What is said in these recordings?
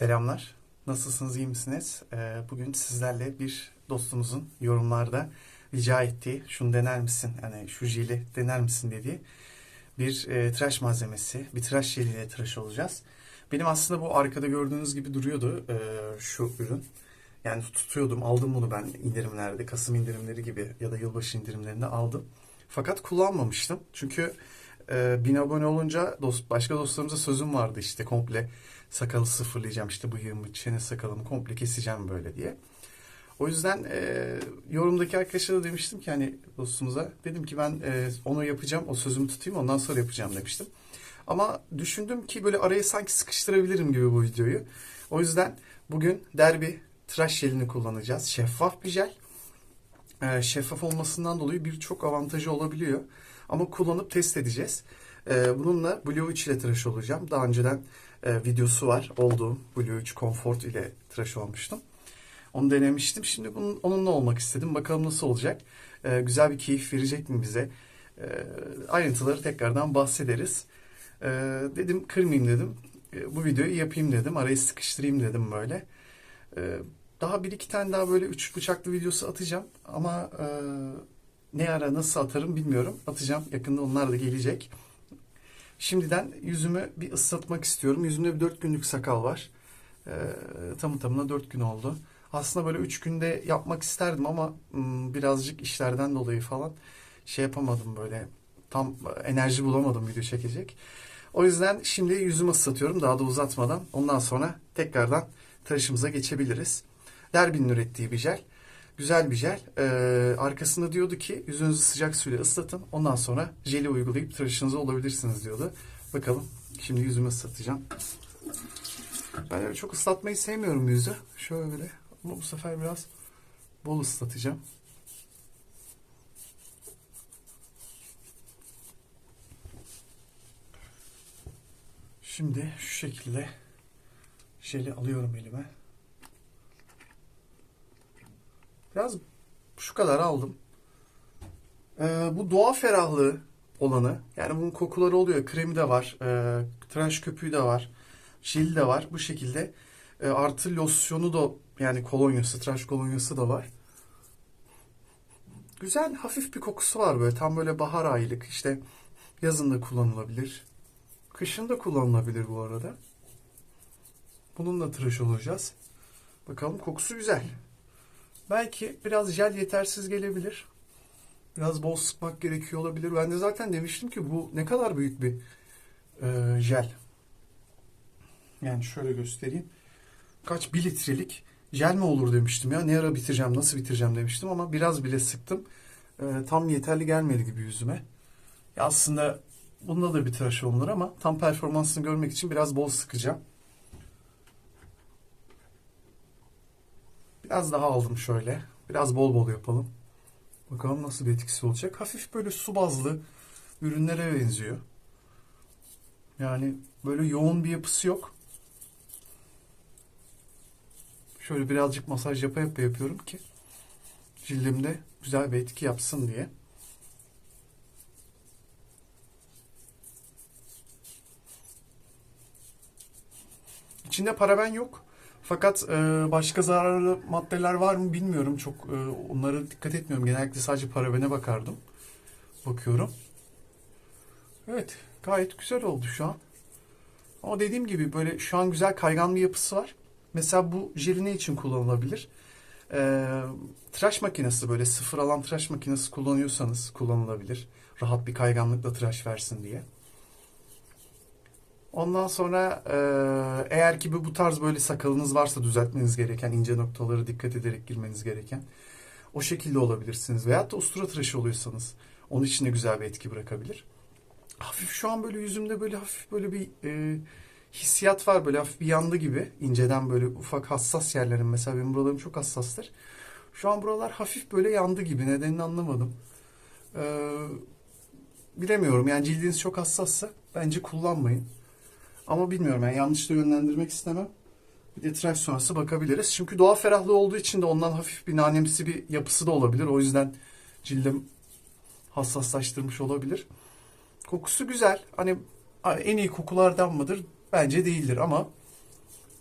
Selamlar. Nasılsınız, iyi misiniz? Ee, Bugün sizlerle bir dostumuzun yorumlarda rica ettiği, şunu dener misin, hani şu jeli dener misin dediği bir e, tıraş malzemesi, bir tıraş jeliyle tıraş olacağız. Benim aslında bu arkada gördüğünüz gibi duruyordu e, şu ürün. Yani tutuyordum, aldım bunu ben indirimlerde, Kasım indirimleri gibi ya da yılbaşı indirimlerinde aldım. Fakat kullanmamıştım. Çünkü e, bin abone olunca dost, başka dostlarımıza sözüm vardı işte komple sakalı sıfırlayacağım işte bıyığımı, çene sakalımı komple keseceğim böyle diye. O yüzden e, yorumdaki arkadaşa da demiştim ki hani dostumuza dedim ki ben e, onu yapacağım, o sözümü tutayım ondan sonra yapacağım demiştim. Ama düşündüm ki böyle araya sanki sıkıştırabilirim gibi bu videoyu. O yüzden bugün derbi tıraş jelini kullanacağız. Şeffaf bir jel. E, şeffaf olmasından dolayı birçok avantajı olabiliyor. Ama kullanıp test edeceğiz. E, bununla Blue 3 ile tıraş olacağım. Daha önceden e, videosu var. Olduğum Blue 3 Comfort ile tıraş olmuştum. Onu denemiştim. Şimdi bunun, onunla olmak istedim. Bakalım nasıl olacak. E, güzel bir keyif verecek mi bize? E, ayrıntıları tekrardan bahsederiz. Dedim kırmayayım dedim. Bu videoyu yapayım dedim. Arayı sıkıştırayım dedim böyle. Daha bir iki tane daha böyle üç bıçaklı videosu atacağım. Ama e, ne ara nasıl atarım bilmiyorum. Atacağım. Yakında onlar da gelecek. Şimdiden yüzümü bir ıslatmak istiyorum. Yüzümde bir 4 günlük sakal var. Ee, tamı tamına 4 gün oldu. Aslında böyle 3 günde yapmak isterdim ama birazcık işlerden dolayı falan şey yapamadım böyle. Tam enerji bulamadım video çekecek. O yüzden şimdi yüzümü ıslatıyorum daha da uzatmadan. Ondan sonra tekrardan tıraşımıza geçebiliriz. Derbinin ürettiği bir jel. Güzel bir jel. Ee, arkasında diyordu ki yüzünüzü sıcak suyla ıslatın. Ondan sonra jeli uygulayıp tıraşınızı olabilirsiniz diyordu. Bakalım. Şimdi yüzümü ıslatacağım. Ben öyle çok ıslatmayı sevmiyorum yüzü. Şöyle. Ama bu sefer biraz bol ıslatacağım. Şimdi şu şekilde jeli alıyorum elime. Biraz şu kadar aldım. Ee, bu doğa ferahlığı olanı. Yani bunun kokuları oluyor. Kremi de var. E, tıraş köpüğü de var. Jeli de var. Bu şekilde. E, artı losyonu da yani kolonyası, tıraş kolonyası da var. Güzel hafif bir kokusu var böyle. Tam böyle bahar aylık. İşte yazın da kullanılabilir. Kışın da kullanılabilir bu arada. Bununla tıraş olacağız. Bakalım kokusu güzel. Belki biraz jel yetersiz gelebilir. Biraz bol sıkmak gerekiyor olabilir. Ben de zaten demiştim ki bu ne kadar büyük bir e, jel. Yani şöyle göstereyim. Kaç bir litrelik jel mi olur demiştim ya. Ne ara bitireceğim, nasıl bitireceğim demiştim ama biraz bile sıktım. E, tam yeterli gelmedi gibi yüzüme. Ya aslında bunda da bir tıraş olunur ama tam performansını görmek için biraz bol sıkacağım. Biraz daha aldım şöyle. Biraz bol bol yapalım. Bakalım nasıl bir etkisi olacak. Hafif böyle su bazlı ürünlere benziyor. Yani böyle yoğun bir yapısı yok. Şöyle birazcık masaj yapa yapa yapıyorum ki cildimde güzel bir etki yapsın diye. İçinde paraben yok. Fakat e, başka zararlı maddeler var mı bilmiyorum. Çok e, onlara dikkat etmiyorum. Genellikle sadece parabene bakardım. Bakıyorum. Evet, gayet güzel oldu şu an. Ama dediğim gibi böyle şu an güzel kaygan bir yapısı var. Mesela bu jeli ne için kullanılabilir? E, tıraş makinesi böyle sıfır alan tıraş makinesi kullanıyorsanız kullanılabilir. Rahat bir kayganlıkla tıraş versin diye. Ondan sonra e, eğer ki bu tarz böyle sakalınız varsa düzeltmeniz gereken ince noktaları dikkat ederek girmeniz gereken o şekilde olabilirsiniz. Veyahut da ustura tıraşı oluyorsanız onun için de güzel bir etki bırakabilir. Hafif şu an böyle yüzümde böyle hafif böyle bir e, hissiyat var böyle hafif bir yandı gibi inceden böyle ufak hassas yerlerim mesela benim buralarım çok hassastır. Şu an buralar hafif böyle yandı gibi nedenini anlamadım. Ee, bilemiyorum yani cildiniz çok hassassa bence kullanmayın. Ama bilmiyorum yani yanlış da yönlendirmek istemem. Bir de tıraş sonrası bakabiliriz. Çünkü doğa ferahlığı olduğu için de ondan hafif bir nanemsi bir yapısı da olabilir. O yüzden cildim hassaslaştırmış olabilir. Kokusu güzel. Hani en iyi kokulardan mıdır? Bence değildir ama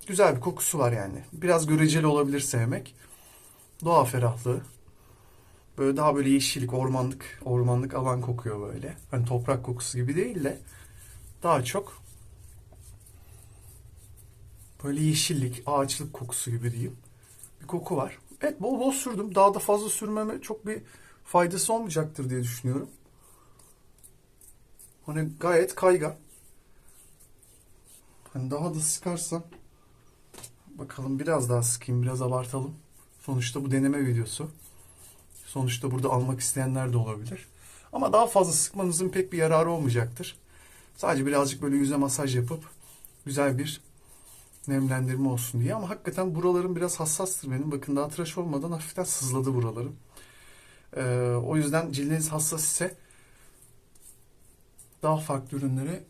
güzel bir kokusu var yani. Biraz göreceli olabilir sevmek. Doğa ferahlığı. Böyle daha böyle yeşillik, ormanlık, ormanlık alan kokuyor böyle. Hani toprak kokusu gibi değil de daha çok böyle yeşillik, ağaçlık kokusu gibi diyeyim. Bir koku var. Evet bol bol sürdüm. Daha da fazla sürmeme çok bir faydası olmayacaktır diye düşünüyorum. Hani gayet kaygan. Hani daha da sıkarsam bakalım biraz daha sıkayım, biraz abartalım. Sonuçta bu deneme videosu. Sonuçta burada almak isteyenler de olabilir. Ama daha fazla sıkmanızın pek bir yararı olmayacaktır. Sadece birazcık böyle yüze masaj yapıp güzel bir nemlendirme olsun diye. Ama hakikaten buralarım biraz hassastır benim. Bakın daha tıraş olmadan hafiften sızladı buralarım. Ee, o yüzden cildiniz hassas ise daha farklı ürünleri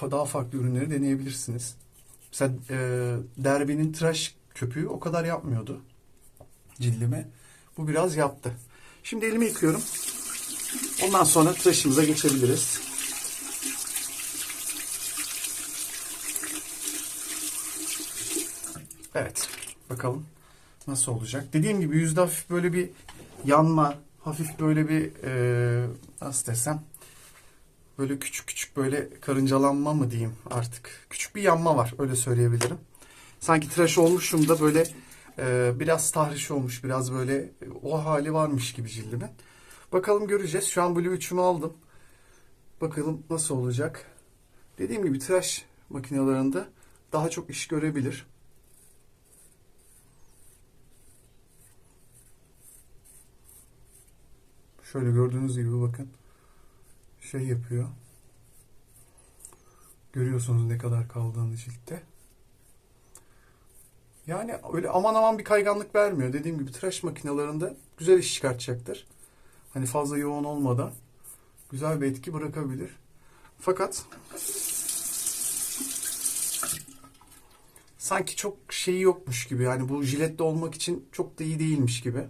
daha farklı ürünleri deneyebilirsiniz. Mesela e, Derby'nin tıraş köpüğü o kadar yapmıyordu cildime. Bu biraz yaptı. Şimdi elimi yıkıyorum. Ondan sonra tıraşımıza geçebiliriz. Evet. Bakalım nasıl olacak. Dediğim gibi yüzde hafif böyle bir yanma, hafif böyle bir e, nasıl desem böyle küçük küçük böyle karıncalanma mı diyeyim artık. Küçük bir yanma var öyle söyleyebilirim. Sanki tıraş olmuşum da böyle e, biraz tahriş olmuş, biraz böyle o hali varmış gibi cildimin. Bakalım göreceğiz. Şu an Blue 3'ümü aldım. Bakalım nasıl olacak. Dediğim gibi tıraş makinelerinde daha çok iş görebilir. Şöyle gördüğünüz gibi bakın. Şey yapıyor. Görüyorsunuz ne kadar kaldığını ciltte. Yani öyle aman aman bir kayganlık vermiyor. Dediğim gibi tıraş makinelerinde güzel iş çıkartacaktır. Hani fazla yoğun olmadan güzel bir etki bırakabilir. Fakat sanki çok şeyi yokmuş gibi. Yani bu jiletli olmak için çok da iyi değilmiş gibi.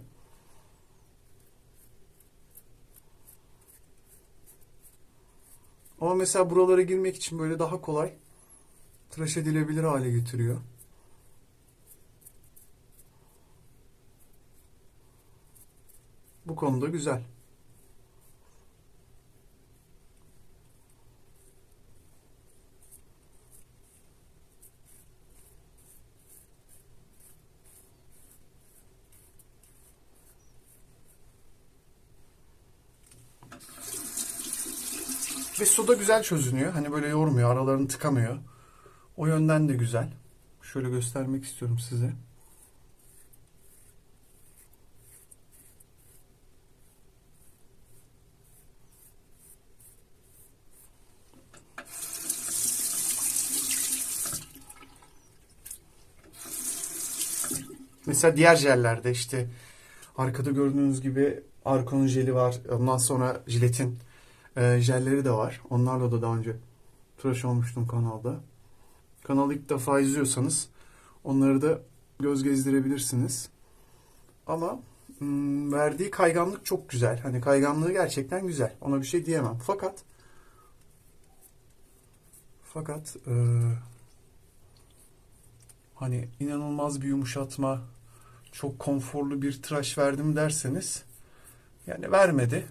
Ama mesela buralara girmek için böyle daha kolay tıraş edilebilir hale getiriyor. Bu konuda güzel. Ve suda güzel çözünüyor. Hani böyle yormuyor, aralarını tıkamıyor. O yönden de güzel. Şöyle göstermek istiyorum size. Mesela diğer jellerde işte arkada gördüğünüz gibi Arkon'un jeli var. Ondan sonra jiletin e, jelleri de var. Onlarla da daha önce tıraş olmuştum kanalda. Kanalı ilk defa izliyorsanız onları da göz gezdirebilirsiniz. Ama hmm, verdiği kayganlık çok güzel. Hani kayganlığı gerçekten güzel. Ona bir şey diyemem. Fakat fakat e, hani inanılmaz bir yumuşatma, çok konforlu bir tıraş verdim derseniz yani vermedi.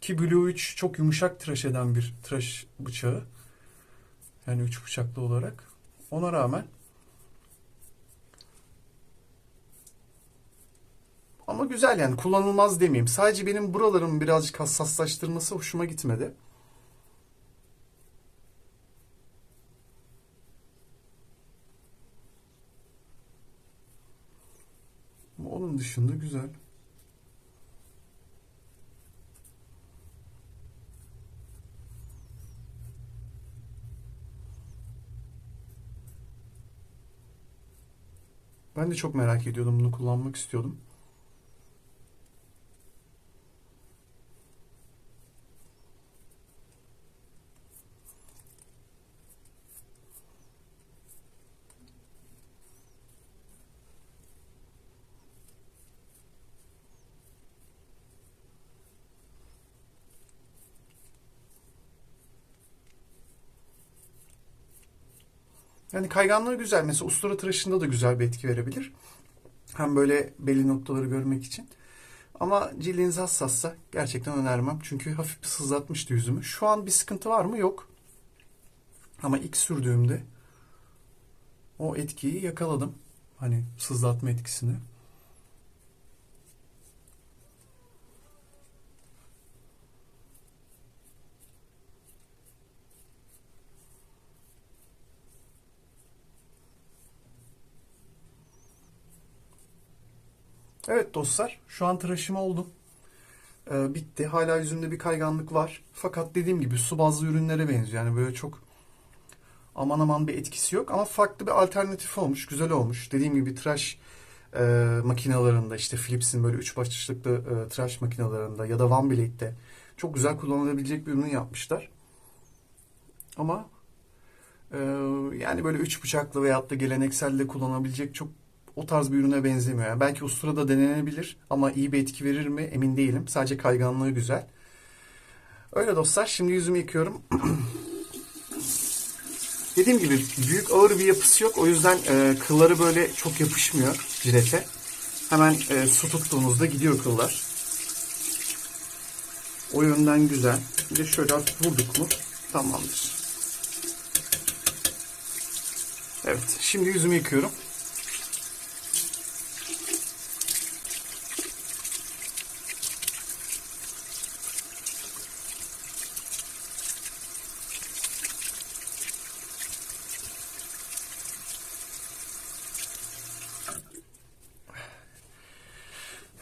Ki Blue 3 çok yumuşak tıraş eden bir tıraş bıçağı. Yani üç bıçaklı olarak. Ona rağmen ama güzel yani kullanılmaz demeyeyim. Sadece benim buralarım birazcık hassaslaştırması hoşuma gitmedi. Onun dışında güzel. Ben de çok merak ediyordum bunu kullanmak istiyordum. Yani kayganlığı güzel. Mesela ustura tıraşında da güzel bir etki verebilir. Hem böyle belli noktaları görmek için. Ama cildiniz hassassa gerçekten önermem. Çünkü hafif bir sızlatmıştı yüzümü. Şu an bir sıkıntı var mı? Yok. Ama ilk sürdüğümde o etkiyi yakaladım. Hani sızlatma etkisini. Evet dostlar, şu an tıraşım oldu. Ee, bitti. Hala yüzümde bir kayganlık var. Fakat dediğim gibi su bazlı ürünlere benziyor. Yani böyle çok aman aman bir etkisi yok. Ama farklı bir alternatif olmuş. Güzel olmuş. Dediğim gibi tıraş e, makinalarında işte Philips'in böyle üç başlıklı e, tıraş makinalarında ya da One Blade'de çok güzel kullanılabilecek bir ürün yapmışlar. Ama e, yani böyle üç bıçaklı veyahut da gelenekselde kullanabilecek çok o tarz bir ürüne benzemiyor. Yani belki usturada denenebilir ama iyi bir etki verir mi emin değilim. Sadece kayganlığı güzel. Öyle dostlar. Şimdi yüzümü yıkıyorum. Dediğim gibi büyük ağır bir yapısı yok. O yüzden e, kılları böyle çok yapışmıyor cilete. Hemen e, su tuttuğunuzda gidiyor kıllar. O yönden güzel. Bir de şöyle vurduk mu tamamdır. Evet şimdi yüzümü yıkıyorum.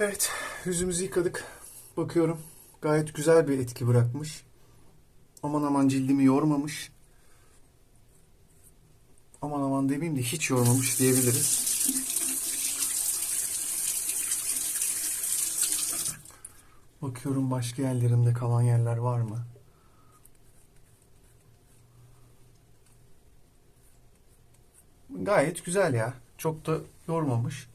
Evet, yüzümüzü yıkadık. Bakıyorum. Gayet güzel bir etki bırakmış. Aman aman cildimi yormamış. Aman aman demeyeyim de hiç yormamış diyebiliriz. Bakıyorum başka yerlerimde kalan yerler var mı? Gayet güzel ya. Çok da yormamış.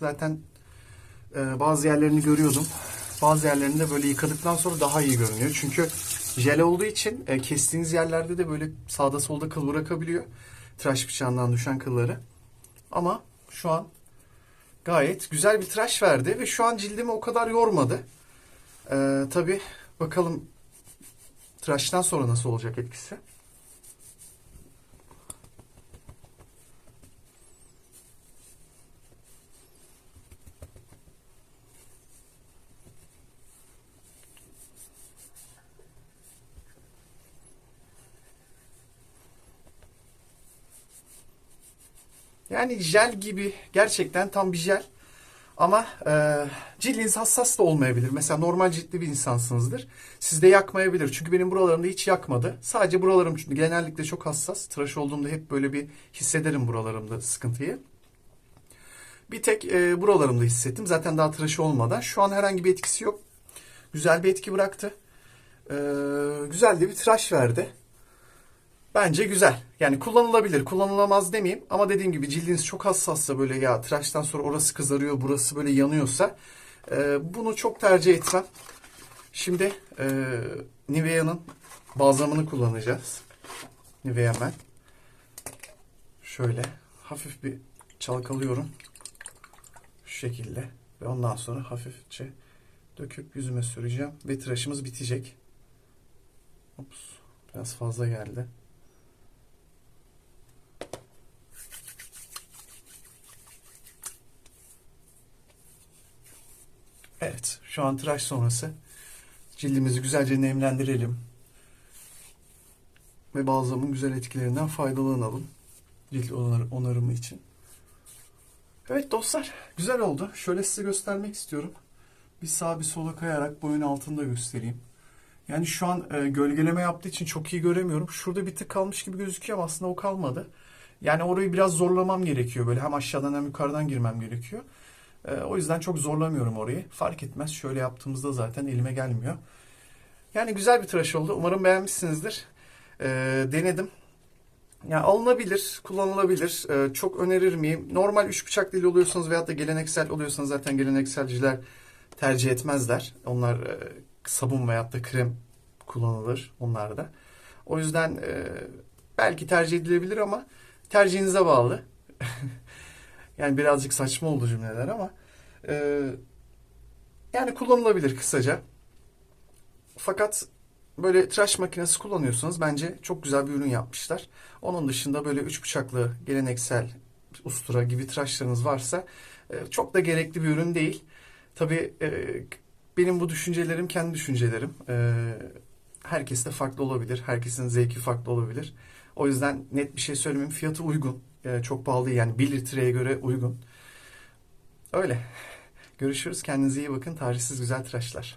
Zaten e, bazı yerlerini görüyordum. Bazı yerlerinde böyle yıkadıktan sonra daha iyi görünüyor. Çünkü jel olduğu için e, kestiğiniz yerlerde de böyle sağda solda kıl bırakabiliyor. Tıraş bıçağından düşen kılları. Ama şu an gayet güzel bir tıraş verdi ve şu an cildimi o kadar yormadı. E, tabii bakalım tıraştan sonra nasıl olacak etkisi. Yani jel gibi gerçekten tam bir jel. Ama e, cildiniz hassas da olmayabilir. Mesela normal ciltli bir insansınızdır. Sizde yakmayabilir. Çünkü benim buralarımda hiç yakmadı. Sadece buralarım çünkü genellikle çok hassas. Tıraş olduğumda hep böyle bir hissederim buralarımda sıkıntıyı. Bir tek e, buralarımda hissettim. Zaten daha tıraşı olmadan. Şu an herhangi bir etkisi yok. Güzel bir etki bıraktı. E, güzel de bir tıraş verdi. Bence güzel. Yani kullanılabilir. Kullanılamaz demeyeyim. Ama dediğim gibi cildiniz çok hassassa böyle ya tıraştan sonra orası kızarıyor, burası böyle yanıyorsa e, bunu çok tercih etmem. Şimdi e, Nivea'nın balzamını kullanacağız. Nivea Men. Şöyle hafif bir çalkalıyorum. Şu şekilde. Ve ondan sonra hafifçe döküp yüzüme süreceğim. Ve tıraşımız bitecek. Ops, biraz fazla geldi. Evet, şu an tıraş sonrası cildimizi güzelce nemlendirelim. Ve balzamın güzel etkilerinden faydalanalım. Cilt onar onarımı için. Evet dostlar, güzel oldu. Şöyle size göstermek istiyorum. Bir sağa bir sola kayarak boyun altında göstereyim. Yani şu an e, gölgeleme yaptığı için çok iyi göremiyorum. Şurada bir tık kalmış gibi gözüküyor ama aslında o kalmadı. Yani orayı biraz zorlamam gerekiyor. Böyle hem aşağıdan hem yukarıdan girmem gerekiyor. E, o yüzden çok zorlamıyorum orayı. Fark etmez. Şöyle yaptığımızda zaten elime gelmiyor. Yani güzel bir tıraş oldu. Umarım beğenmişsinizdir. E, denedim. Yani alınabilir, kullanılabilir. E, çok önerir miyim? Normal üç bıçak dili oluyorsanız veyahut da geleneksel oluyorsanız zaten gelenekselciler tercih etmezler. Onlar e, sabun veyahut da krem kullanılır onlarda. O yüzden e, belki tercih edilebilir ama tercihinize bağlı. yani birazcık saçma oldu cümleler ama e, yani kullanılabilir kısaca. Fakat böyle tıraş makinesi kullanıyorsanız bence çok güzel bir ürün yapmışlar. Onun dışında böyle üç bıçaklı geleneksel ustura gibi tıraşlarınız varsa e, çok da gerekli bir ürün değil. Tabii e, benim bu düşüncelerim kendi düşüncelerim. E, herkes de farklı olabilir. Herkesin zevki farklı olabilir. O yüzden net bir şey söylemeyeyim. Fiyatı uygun. E, çok pahalı değil yani 1 litreye göre uygun. Öyle. Görüşürüz. Kendinize iyi bakın. Tarihsiz güzel tıraşlar.